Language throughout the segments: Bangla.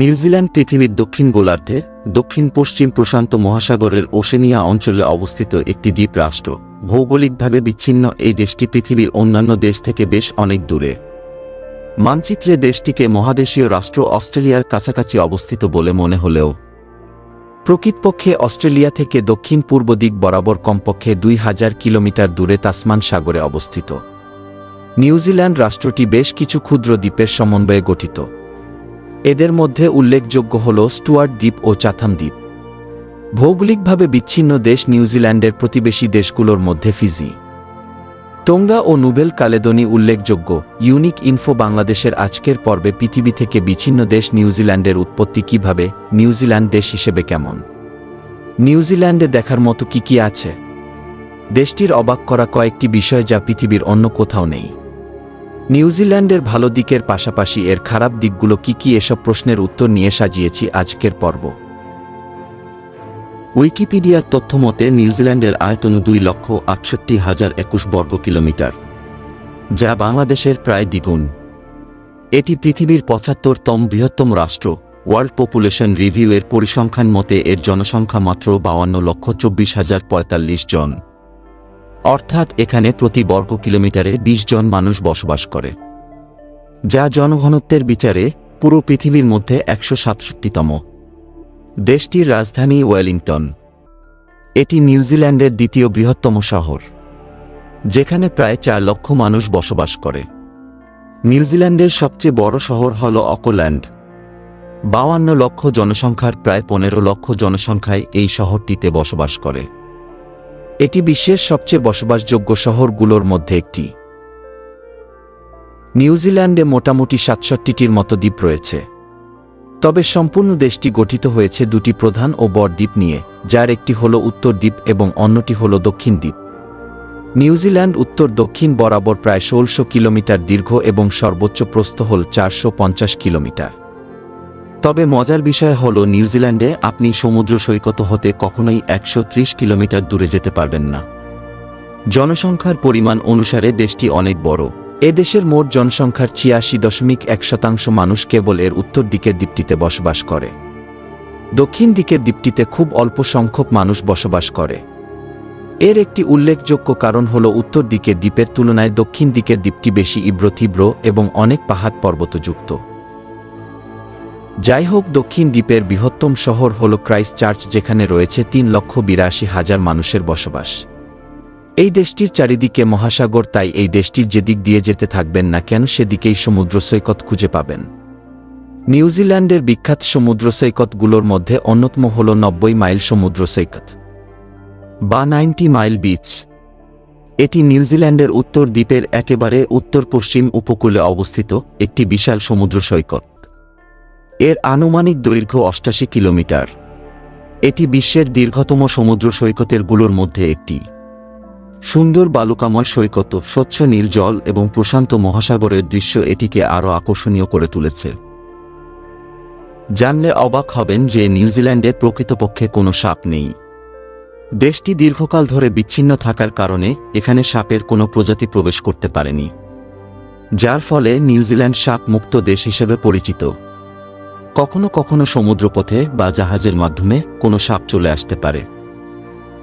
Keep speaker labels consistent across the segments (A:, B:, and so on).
A: নিউজিল্যান্ড পৃথিবীর দক্ষিণ গোলার্ধে, দক্ষিণ পশ্চিম প্রশান্ত মহাসাগরের ওশেনিয়া অঞ্চলে অবস্থিত একটি দ্বীপ রাষ্ট্র। ভৌগোলিকভাবে বিচ্ছিন্ন এই দেশটি পৃথিবীর অন্যান্য দেশ থেকে বেশ অনেক দূরে। মানচিত্রে দেশটিকে মহাদেশীয় রাষ্ট্র অস্ট্রেলিয়ার কাছাকাছি অবস্থিত বলে মনে হলেও, প্রকৃতপক্ষে অস্ট্রেলিয়া থেকে দক্ষিণ পূর্ব দিক বরাবর কমপক্ষে দুই হাজার কিলোমিটার দূরে তাসমান সাগরে অবস্থিত। নিউজিল্যান্ড রাষ্ট্রটি বেশ কিছু ক্ষুদ্র দ্বীপের সমন্বয়ে গঠিত। এদের মধ্যে উল্লেখযোগ্য হল স্টুয়ার্ট দ্বীপ ও চাথাম দ্বীপ। ভৌগোলিকভাবে বিচ্ছিন্ন দেশ নিউজিল্যান্ডের প্রতিবেশী দেশগুলোর মধ্যে ফিজি। টোঙ্গা ও নুবেল কালেদনি উল্লেখযোগ্য ইউনিক ইনফো বাংলাদেশের আজকের পর্বে পৃথিবী থেকে বিচ্ছিন্ন দেশ নিউজিল্যান্ডের উৎপত্তি কীভাবে নিউজিল্যান্ড দেশ হিসেবে কেমন? নিউজিল্যান্ডে দেখার মতো কি কি আছে? দেশটির অবাক করা কয়েকটি বিষয় যা পৃথিবীর অন্য কোথাও নেই। নিউজিল্যান্ডের ভালো দিকের পাশাপাশি এর খারাপ দিকগুলো কি কি এসব প্রশ্নের উত্তর নিয়ে সাজিয়েছি আজকের পর্ব। উইকিপিডিয়ার তথ্য মতে নিউজিল্যান্ডের আয়তন দুই লক্ষ আটষট্টি হাজার একুশ বর্গ কিলোমিটার, যা বাংলাদেশের প্রায় দ্বিগুণ। এটি পৃথিবীর পঁচাত্তরতম বৃহত্তম রাষ্ট্র, ওয়ার্ল্ড পপুলেশন রিভিউ এর পরিসংখ্যান মতে এর জনসংখ্যা মাত্র বাউান্ন লক্ষ চব্বিশ হাজার পঁয়তাল্লিশ জন। অর্থাৎ এখানে প্রতি বর্গ কিলোমিটারে ২০ জন মানুষ বসবাস করে, যা জনঘনত্বের বিচারে পুরো পৃথিবীর মধ্যে একশো সাতষট্টিতম। দেশটির রাজধানী ওয়েলিংটন। এটি নিউজিল্যান্ডের দ্বিতীয় বৃহত্তম শহর, যেখানে প্রায় চার লক্ষ মানুষ বসবাস করে। নিউজিল্যান্ডের সবচেয়ে বড় শহর হল অকল্যান্ড। বাউান্ন লক্ষ জনসংখ্যার প্রায় পনেরো লক্ষ জনসংখ্যায় এই শহরটিতে বসবাস করে। এটি বিশ্বের সবচেয়ে বসবাসযোগ্য শহরগুলোর মধ্যে একটি। নিউজিল্যান্ডে মোটামুটি সাতষট্টিটির মতো দ্বীপ রয়েছে। তবে সম্পূর্ণ দেশটি গঠিত হয়েছে দুটি প্রধান ও বড় দ্বীপ নিয়ে, যার একটি হল উত্তর দ্বীপ এবং অন্যটি হল দক্ষিণ দ্বীপ। নিউজিল্যান্ড উত্তর দক্ষিণ বরাবর প্রায় ষোলশো কিলোমিটার দীর্ঘ এবং সর্বোচ্চ প্রস্থ হল চারশো পঞ্চাশ কিলোমিটার। তবে মজার বিষয় হল, নিউজিল্যান্ডে আপনি সমুদ্র সৈকত হতে কখনোই একশো ত্রিশ কিলোমিটার দূরে যেতে পারবেন না। জনসংখ্যার পরিমাণ অনুসারে দেশটি অনেক বড়। এ দেশের মোট জনসংখ্যার ছিয়াশি দশমিক এক শতাংশ মানুষ কেবল এর উত্তর দিকের দ্বীপটিতে বসবাস করে। দক্ষিণ দিকের দ্বীপটিতে খুব অল্প সংখ্যক মানুষ বসবাস করে। এর একটি উল্লেখযোগ্য কারণ হল, উত্তর দিকের দ্বীপের তুলনায় দক্ষিণ দিকের দ্বীপটি বেশি ইব্রতীব্র এবং অনেক পাহাড় পর্বতযুক্ত। যাই হোক দক্ষিণ দ্বীপের বৃহত্তম শহর হল ক্রাইস্ট চার্চ, যেখানে রয়েছে তিন লক্ষ বিরাশি হাজার মানুষের বসবাস। এই দেশটির চারিদিকে মহাসাগর, তাই এই দেশটির যেদিক দিয়ে যেতে থাকবেন না কেন, সেদিকেই সমুদ্র সৈকত খুঁজে পাবেন। নিউজিল্যান্ডের বিখ্যাত সমুদ্র সৈকতগুলোর মধ্যে অন্যতম হল নব্বই মাইল সমুদ্র সৈকত বা নাইনটি মাইল বিচ। এটি নিউজিল্যান্ডের উত্তর দ্বীপের একেবারে উত্তর পশ্চিম উপকূলে অবস্থিত একটি বিশাল সমুদ্র সৈকত। এর আনুমানিক দৈর্ঘ্য অষ্টাশি কিলোমিটার। এটি বিশ্বের দীর্ঘতম সমুদ্র সৈকতেরগুলোর মধ্যে একটি। সুন্দর বালুকাময় সৈকত, স্বচ্ছ নীল জল এবং প্রশান্ত মহাসাগরের দৃশ্য এটিকে আরও আকর্ষণীয় করে তুলেছে। জানলে অবাক হবেন যে নিউজিল্যান্ডে প্রকৃতপক্ষে কোনো সাপ নেই। দেশটি দীর্ঘকাল ধরে বিচ্ছিন্ন থাকার কারণে এখানে সাপের কোনো প্রজাতি প্রবেশ করতে পারেনি। যার ফলে নিউজিল্যান্ড সাপ মুক্ত দেশ হিসেবে পরিচিত। কখনো কখনো সমুদ্রপথে বা জাহাজের মাধ্যমে কোনো সাপ চলে আসতে পারে।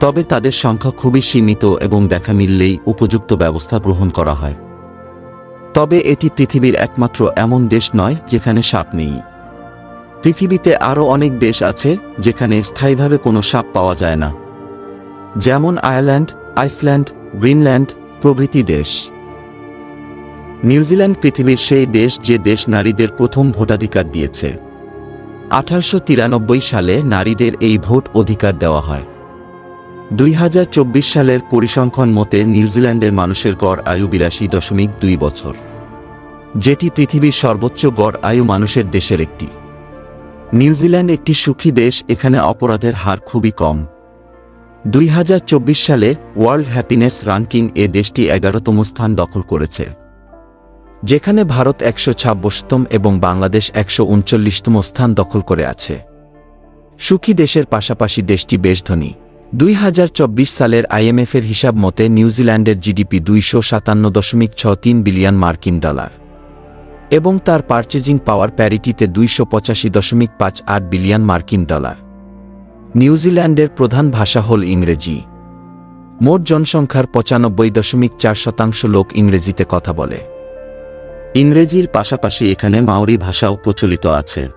A: তবে তাদের সংখ্যা খুবই সীমিত এবং দেখা মিললেই উপযুক্ত ব্যবস্থা গ্রহণ করা হয়। তবে এটি পৃথিবীর একমাত্র এমন দেশ নয় যেখানে সাপ নেই। পৃথিবীতে আরও অনেক দেশ আছে যেখানে স্থায়ীভাবে কোনো সাপ পাওয়া যায় না। যেমন আয়ারল্যান্ড, আইসল্যান্ড, গ্রিনল্যান্ড প্রভৃতি দেশ। নিউজিল্যান্ড পৃথিবীর সেই দেশ যে দেশ নারীদের প্রথম ভোটাধিকার দিয়েছে। আঠারোশো তিরানব্বই সালে নারীদের এই ভোট অধিকার দেওয়া হয়। দুই হাজার চব্বিশ সালের পরিসংখ্যান মতে নিউজিল্যান্ডের মানুষের গড় আয়ু বিরাশি দশমিক দুই বছর। যেটি পৃথিবীর সর্বোচ্চ গড় আয়ু মানুষের দেশের একটি। নিউজিল্যান্ড একটি সুখী দেশ, এখানে অপরাধের হার খুবই কম। দুই হাজার চব্বিশ সালে ওয়ার্ল্ড হ্যাপিনেস রাঙ্কিং এ দেশটি এগারোতম স্থান দখল করেছে। যেখানে ভারত একশো ছাব্বিশতম এবং বাংলাদেশ একশো উনচল্লিশতম স্থান দখল করে আছে। সুখী দেশের পাশাপাশি দেশটি বেশ ধনী। দুই হাজার চব্বিশ সালের আইএমএফের হিসাব মতে নিউজিল্যান্ডের জিডিপি দুইশো সাতান্ন দশমিক ছ তিন বিলিয়ন মার্কিন ডলার
B: এবং তার পারচেজিং পাওয়ার প্যারিটিতে দুইশো পঁচাশি দশমিক পাঁচ আট বিলিয়ন মার্কিন ডলার। নিউজিল্যান্ডের প্রধান ভাষা হল ইংরেজি। মোট জনসংখ্যার পঁচানব্বই দশমিক চার শতাংশ লোক ইংরেজিতে কথা বলে।
A: ইংরেজির পাশাপাশি এখানে মাওরি ভাষাও প্রচলিত আছে।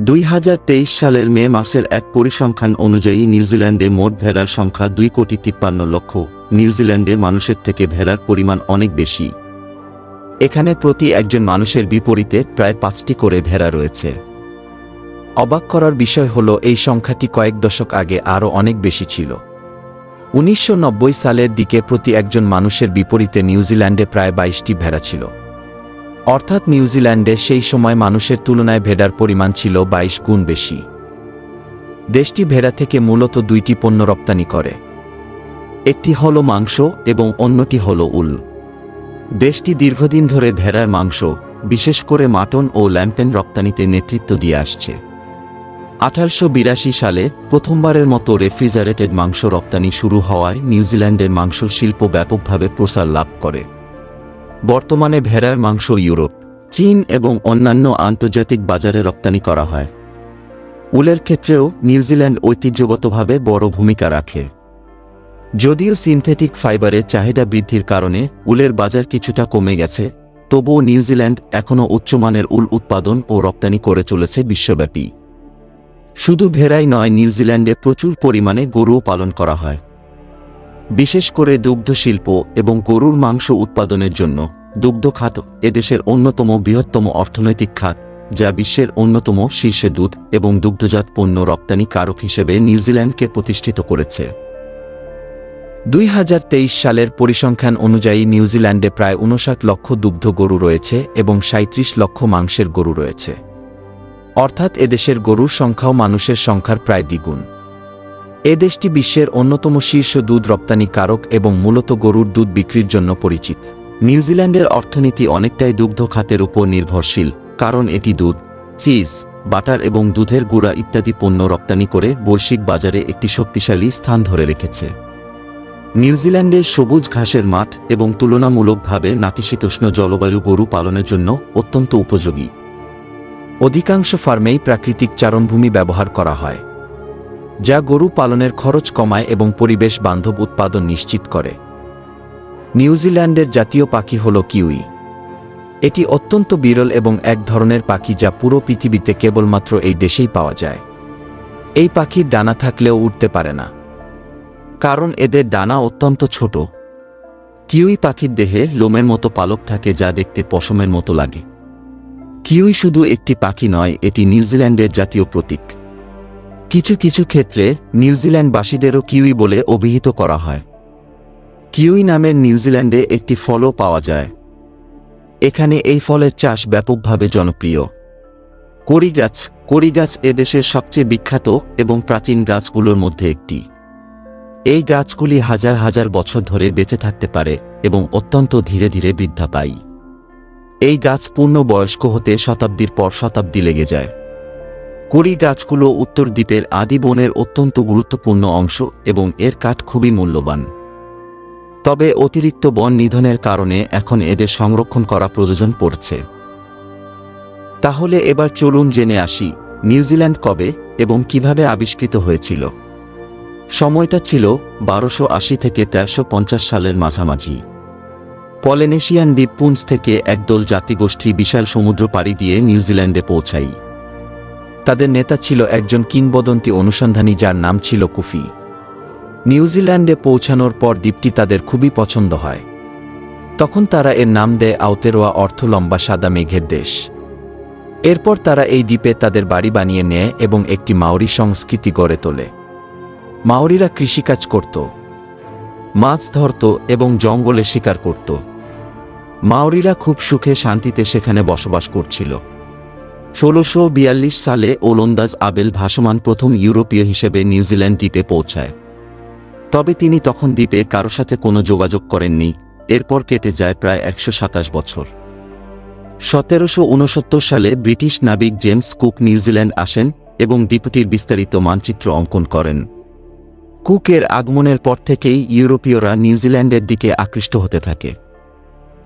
A: দুই হাজার তেইশ সালের মে মাসের এক পরিসংখ্যান অনুযায়ী নিউজিল্যান্ডে মোট ভেড়ার সংখ্যা দুই কোটি তিপ্পান্ন লক্ষ, নিউজিল্যান্ডে মানুষের থেকে ভেড়ার পরিমাণ অনেক বেশি। এখানে প্রতি একজন মানুষের বিপরীতে প্রায় পাঁচটি করে ভেড়া রয়েছে।
B: অবাক করার বিষয় হল, এই সংখ্যাটি কয়েক দশক আগে আরও অনেক বেশি ছিল। উনিশশো নব্বই সালের দিকে প্রতি একজন মানুষের বিপরীতে নিউজিল্যান্ডে প্রায় বাইশটি ভেড়া ছিল। অর্থাৎ নিউজিল্যান্ডে সেই সময় মানুষের তুলনায় ভেড়ার পরিমাণ ছিল বাইশ গুণ বেশি। দেশটি ভেড়া থেকে মূলত দুইটি পণ্য রপ্তানি করে।
A: একটি হল মাংস এবং অন্যটি হল উল। দেশটি দীর্ঘদিন ধরে ভেড়ার মাংস, বিশেষ করে মাটন ও ল্যাম্পেন রপ্তানিতে নেতৃত্ব দিয়ে আসছে। আঠারোশো বিরাশি সালে প্রথমবারের মতো রেফ্রিজারেটেড মাংস রপ্তানি শুরু হওয়ায় নিউজিল্যান্ডের মাংস শিল্প ব্যাপকভাবে প্রসার লাভ করে। বর্তমানে ভেড়ার মাংস ইউরোপ, চীন এবং অন্যান্য আন্তর্জাতিক বাজারে রপ্তানি করা হয়। উলের ক্ষেত্রেও নিউজিল্যান্ড ঐতিহ্যগতভাবে বড় ভূমিকা রাখে। যদিও সিনথেটিক ফাইবারের চাহিদা বৃদ্ধির কারণে উলের বাজার কিছুটা কমে গেছে, তবুও নিউজিল্যান্ড এখনও উচ্চমানের উল উৎপাদন ও রপ্তানি করে চলেছে বিশ্বব্যাপী। শুধু ভেড়াই নয়, নিউজিল্যান্ডে প্রচুর পরিমাণে গরুও পালন করা হয়। বিশেষ করে দুগ্ধ শিল্প এবং গরুর মাংস উৎপাদনের জন্য। দুগ্ধ খাত এদেশের অন্যতম বৃহত্তম অর্থনৈতিক খাত, যা বিশ্বের অন্যতম শীর্ষে দুধ এবং দুগ্ধজাত পণ্য রপ্তানি কারক হিসেবে নিউজিল্যান্ডকে প্রতিষ্ঠিত করেছে।
B: দুই হাজার তেইশ সালের পরিসংখ্যান অনুযায়ী নিউজিল্যান্ডে প্রায় উনষাট লক্ষ দুগ্ধ গরু রয়েছে এবং সাঁত্রিশ লক্ষ মাংসের গরু রয়েছে। অর্থাৎ এদেশের গরুর সংখ্যাও মানুষের সংখ্যার প্রায় দ্বিগুণ। এ দেশটি বিশ্বের অন্যতম শীর্ষ দুধ রপ্তানিকারক এবং মূলত গরুর দুধ বিক্রির জন্য পরিচিত।
A: নিউজিল্যান্ডের অর্থনীতি অনেকটাই দুগ্ধ খাতের উপর নির্ভরশীল, কারণ এটি দুধ, চিজ, বাটার এবং দুধের গুঁড়া ইত্যাদি পণ্য রপ্তানি করে বৈশ্বিক বাজারে একটি শক্তিশালী স্থান ধরে রেখেছে। নিউজিল্যান্ডের সবুজ ঘাসের মাঠ এবং তুলনামূলকভাবে নাতিশীতোষ্ণ জলবায়ু গরু পালনের জন্য অত্যন্ত উপযোগী।
B: অধিকাংশ ফার্মেই প্রাকৃতিক চারণভূমি ব্যবহার করা হয়, যা গরু পালনের খরচ কমায় এবং পরিবেশ বান্ধব উৎপাদন নিশ্চিত করে। নিউজিল্যান্ডের জাতীয় পাখি হল কিউই। এটি অত্যন্ত বিরল এবং এক ধরনের পাখি যা পুরো পৃথিবীতে কেবলমাত্র এই দেশেই পাওয়া যায়। এই পাখির ডানা থাকলেও উঠতে পারে না।
A: কারণ এদের ডানা অত্যন্ত ছোট। কিউই পাখির দেহে লোমের মতো পালক থাকে যা দেখতে পশমের মতো লাগে। কিউই শুধু একটি পাখি নয়, এটি নিউজিল্যান্ডের জাতীয় প্রতীক। কিছু কিছু ক্ষেত্রে নিউজিল্যান্ডবাসীদেরও কিউই বলে অভিহিত করা হয়। কিউই নামের নিউজিল্যান্ডে একটি ফলও পাওয়া যায়। এখানে এই ফলের চাষ ব্যাপকভাবে জনপ্রিয়। কড়ি গাছ কড়ি গাছ এদেশের সবচেয়ে বিখ্যাত এবং প্রাচীন গাছগুলোর মধ্যে একটি। এই গাছগুলি হাজার হাজার বছর ধরে বেঁচে থাকতে পারে এবং অত্যন্ত ধীরে ধীরে বৃদ্ধা পায়। এই গাছ পূর্ণবয়স্ক হতে শতাব্দীর পর শতাব্দী লেগে যায়। কড়ি গাছগুলো উত্তর দ্বীপের আদি বনের অত্যন্ত গুরুত্বপূর্ণ অংশ এবং এর কাঠ খুবই মূল্যবান। তবে অতিরিক্ত বন নিধনের কারণে এখন এদের সংরক্ষণ করা প্রয়োজন পড়ছে। তাহলে এবার চলুন জেনে আসি নিউজিল্যান্ড কবে এবং কীভাবে আবিষ্কৃত হয়েছিল। সময়টা ছিল বারোশো আশি থেকে তেরোশো পঞ্চাশ সালের মাঝামাঝি। পলেনেশিয়ান দ্বীপপুঞ্জ থেকে একদল জাতিগোষ্ঠী বিশাল সমুদ্র পাড়ি দিয়ে নিউজিল্যান্ডে পৌঁছাই
B: তাদের নেতা ছিল একজন কিংবদন্তি অনুসন্ধানী যার নাম ছিল কুফি। নিউজিল্যান্ডে পৌঁছানোর পর দ্বীপটি তাদের খুবই পছন্দ হয়। তখন তারা এর নাম দেয় আওতেরোয়া অর্থ লম্বা সাদা মেঘের দেশ। এরপর তারা এই দ্বীপে তাদের বাড়ি বানিয়ে নেয় এবং একটি মাওরি সংস্কৃতি গড়ে তোলে। মাওরিরা কৃষিকাজ করত,
A: মাছ ধরত এবং জঙ্গলে শিকার করত। মাওরিরা খুব সুখে শান্তিতে সেখানে বসবাস করছিল। ষোলোশো সালে ওলন্দাজ আবেল ভাসমান প্রথম ইউরোপীয় হিসেবে নিউজিল্যান্ড দ্বীপে পৌঁছায়। তবে তিনি তখন দ্বীপে কারও সাথে কোনো যোগাযোগ করেননি, এরপর কেটে যায় প্রায় একশো সাতাশ বছর। সতেরোশো উনসত্তর সালে ব্রিটিশ নাবিক জেমস কুক নিউজিল্যান্ড আসেন এবং দ্বীপটির বিস্তারিত মানচিত্র অঙ্কন করেন। কুকের আগমনের পর থেকেই ইউরোপীয়রা নিউজিল্যান্ডের দিকে আকৃষ্ট হতে থাকে।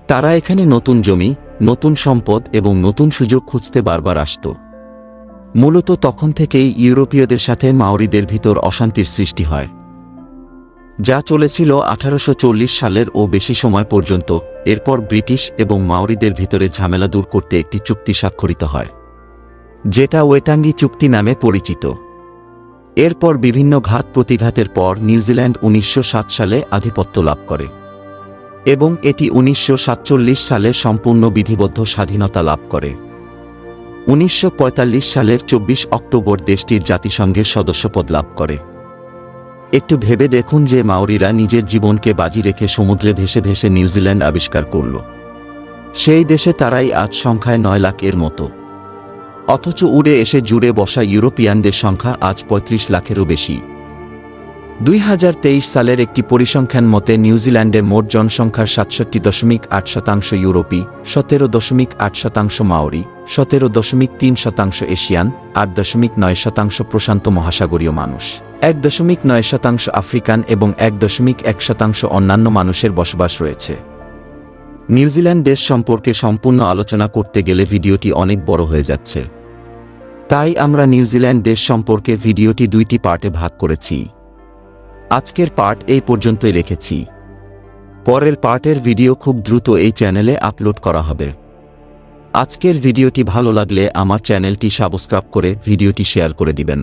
A: তারা এখানে নতুন জমি, নতুন সম্পদ এবং নতুন সুযোগ খুঁজতে বারবার আসত। মূলত তখন থেকেই ইউরোপীয়দের সাথে মাওরিদের ভিতর অশান্তির সৃষ্টি হয়। যা চলেছিল আঠারোশো চল্লিশ সালের ও বেশি সময় পর্যন্ত, এরপর ব্রিটিশ এবং মাওরিদের ভিতরে ঝামেলা দূর করতে একটি চুক্তি স্বাক্ষরিত হয়, যেটা ওয়েটাঙ্গি চুক্তি নামে পরিচিত। এরপর বিভিন্ন ঘাত প্রতিঘাতের পর নিউজিল্যান্ড উনিশশো সাত সালে আধিপত্য লাভ করে এবং এটি উনিশশো সাতচল্লিশ সালে সম্পূর্ণ বিধিবদ্ধ স্বাধীনতা লাভ করে। উনিশশো পঁয়তাল্লিশ সালের চব্বিশ অক্টোবর দেশটির জাতিসংঘের সদস্যপদ লাভ করে। একটু ভেবে দেখুন যে মাওরিরা নিজের জীবনকে বাজি রেখে সমুদ্রে ভেসে ভেসে নিউজিল্যান্ড আবিষ্কার করল। সেই দেশে তারাই আজ সংখ্যায় নয় লাখ এর মতো। অথচ উড়ে এসে জুড়ে বসা ইউরোপিয়ানদের সংখ্যা আজ ৩৫ লাখেরও বেশি।
B: দুই হাজার তেইশ সালের একটি পরিসংখ্যান মতে নিউজিল্যান্ডের মোট জনসংখ্যার সাতষট্টি দশমিক আট শতাংশ ইউরোপী, সতেরো দশমিক আট শতাংশ মাওরি, সতেরো দশমিক তিন শতাংশ এশিয়ান, আট দশমিক নয় শতাংশ প্রশান্ত মহাসাগরীয় মানুষ। এক দশমিক নয় শতাংশ আফ্রিকান এবং এক দশমিক এক শতাংশ অন্যান্য মানুষের বসবাস রয়েছে।
A: নিউজিল্যান্ড দেশ সম্পর্কে সম্পূর্ণ আলোচনা করতে গেলে ভিডিওটি অনেক বড় হয়ে যাচ্ছে। তাই আমরা নিউজিল্যান্ড দেশ সম্পর্কে ভিডিওটি দুইটি পার্টে ভাগ করেছি। আজকের পার্ট এই পর্যন্তই রেখেছি। পরের পার্টের ভিডিও খুব দ্রুত এই চ্যানেলে আপলোড করা হবে। আজকের ভিডিওটি ভালো লাগলে আমার চ্যানেলটি সাবস্ক্রাইব করে ভিডিওটি শেয়ার করে দিবেন।